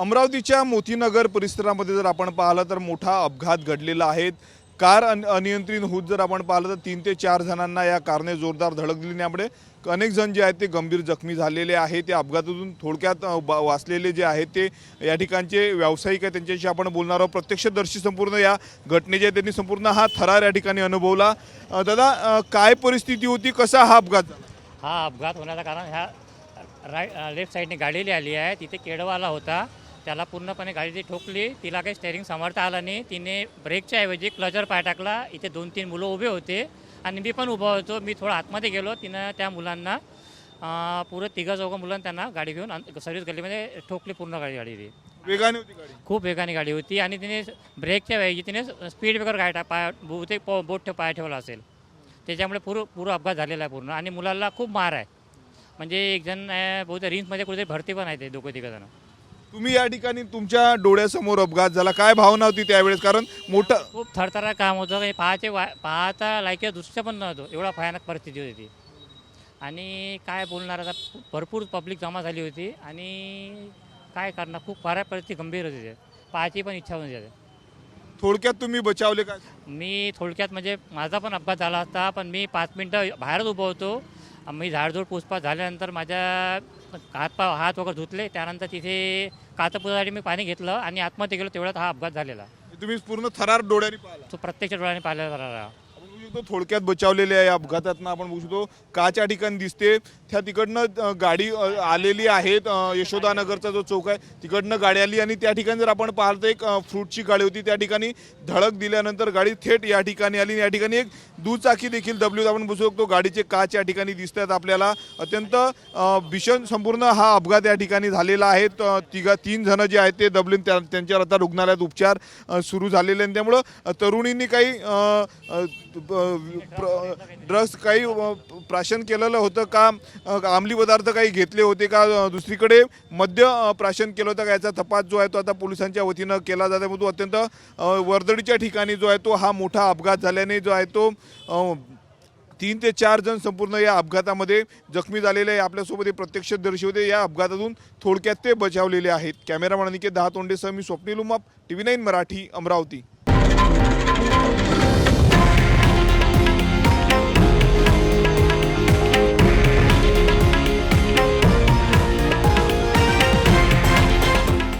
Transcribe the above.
अमरावतीच्या मोतीनगर परिसरामध्ये जर आपण पाहिलं तर मोठा अपघात घडलेला आहे. कार अन अनियंत्रित होत जर आपण पाहिलं तर तीन ते चार जणांना या कारने जोरदार धडक दिली त्यामुळे अनेक जण जे आहेत ते गंभीर जखमी झालेले आहेत. त्या अपघातातून थोडक्यात ब- वाचलेले जे आहेत ते या ठिकाणचे व्यावसायिक आहेत. त्यांच्याशी आपण बोलणार आहोत. प्रत्यक्षदर्शी संपूर्ण या घटनेचे त्यांनी संपूर्ण हा थरार या ठिकाणी अनुभवला. दादा काय परिस्थिती होती? कसा हा अपघात हा अपघात होण्याचं कारण ह्या राय लेफ्ट साईडने गाडीली आली आहे. तिथे केडवाला होता. त्याला पूर्णपणे गाडी ती ठोकली तिला काही स्टेअरिंग सांभाळता आलं नाही. तिने ब्रेकच्या ऐवजी क्लचर पाय टाकला. इथे दोन तीन मुलं उभे होते. आणि मी पण उभा होतो. मी थोडं आतमध्ये गेलो. तिनं त्या मुलांना पुरं तिघं चौघं मुलांना त्यांना गाडी घेऊन सर्व्हिस गल्लीमध्ये ठोकली पूर्ण गाडी गाडी ती. वेगाने होती गाडी. खूप वेगाने गाडी होती. आणि तिने ब्रेकच्या ऐवजी तिने स्पीड ब्रेकर गाडी टा पाय बहुतेक पो- बोट ठेव पाय ठेवला असेल. त्याच्यामुळे पूर्ण पूर्ण अपघात झालेला आहे पूर्ण. आणि मुलाला खूप मार आहे. म्हणजे एक जण बहुतेक रिंग्समध्ये कुठेतरी भरती पण आहे ते दोघं तिघं जण. तुम्ही या ठिकाणी तुमच्या डोळ्यासमोर अपघात झाला. काय भावना होती त्यावेळेस? कारण मोठं खूप थरथरा काम होतं. काही पाहायचे वा पाहता लायकीचं दृश्य पण नव्हतं. एवढा भयानक परिस्थिती होती ती. आणि काय बोलणार आता? भरपूर पब्लिक जमा झाली होती. आणि काय करणार? खूप फार परिस्थिती गंभीर होती ते. पाहायची पण इच्छा होती. थोडक्यात तुम्ही बचावले काय मी थोडक्यात म्हणजे माझा पण अपघात झाला असता पण मी पाच मिनटं बाहेरच उभं होतो. मी झाडझूड पुसपास झाल्यानंतर माझ्या हातपाव हात वगैरे धुतले. त्यानंतर तिथे काचापुसासाठी मी पाणी घेतलं आणि आतमध्ये गेलो तेवढ्यात हा अपघात झालेला. तुम्ही पूर्ण थरार डोळ्याने पाहिला. तो प्रत्यक्ष डोळ्याने पाहिला बघू शकतो थोडक्यात बचावलेले आहे. अपघातातनं आपण बघू शकतो काच्या ठिकाणी दिसते. त्या तिकडनं गाडी आलेली आहेत. यशोदानगरचा जो चौक आहे तिकडनं गाडी आली आणि त्या ठिकाणी जर आपण पाहिलं तर एक फ्रूटची गाडी होती. त्या ठिकाणी धडक दिल्यानंतर गाडी थेट या ठिकाणी आली आणि या ठिकाणी एक दुचाकी देखील दबली आपण बसू शकतो गाडीचे काच या ठिकाणी दिसतात आपल्याला. अत्यंत भीषण संपूर्ण हा अपघात या ठिकाणी झालेला आहे. तिघा तीन जण जे आहेत ते दबलेन त्या त्यांच्यावर आता रुग्णालयात उपचार सुरू झालेले आणि त्यामुळं तरुणींनी काही ड्रग्स काही प्राशन केलेलं होतं का? अ, अंमली पदार्थ काही घेतले होते का? दुसरीकडे मद्य प्राशन केलं होतं का? याचा तपास जो आहे तो आता पोलिसांच्या वतीनं केला जात आहे. तो अत्यंत वर्दळीच्या ठिकाणी जो आहे तो हा मोठा अपघात झाल्याने जो आहे तो तीन ते चार जण संपूर्ण या अपघातामध्ये जखमी झालेले आहे. आपल्यासोबत हे प्रत्यक्षदर्शी होते. या अपघातातून थोडक्यात ते बचावलेले आहेत. कॅमेरामॅन अनिकेत दहा तोंडेसह मी Swapnil Umap T V nine Marathi Amravati.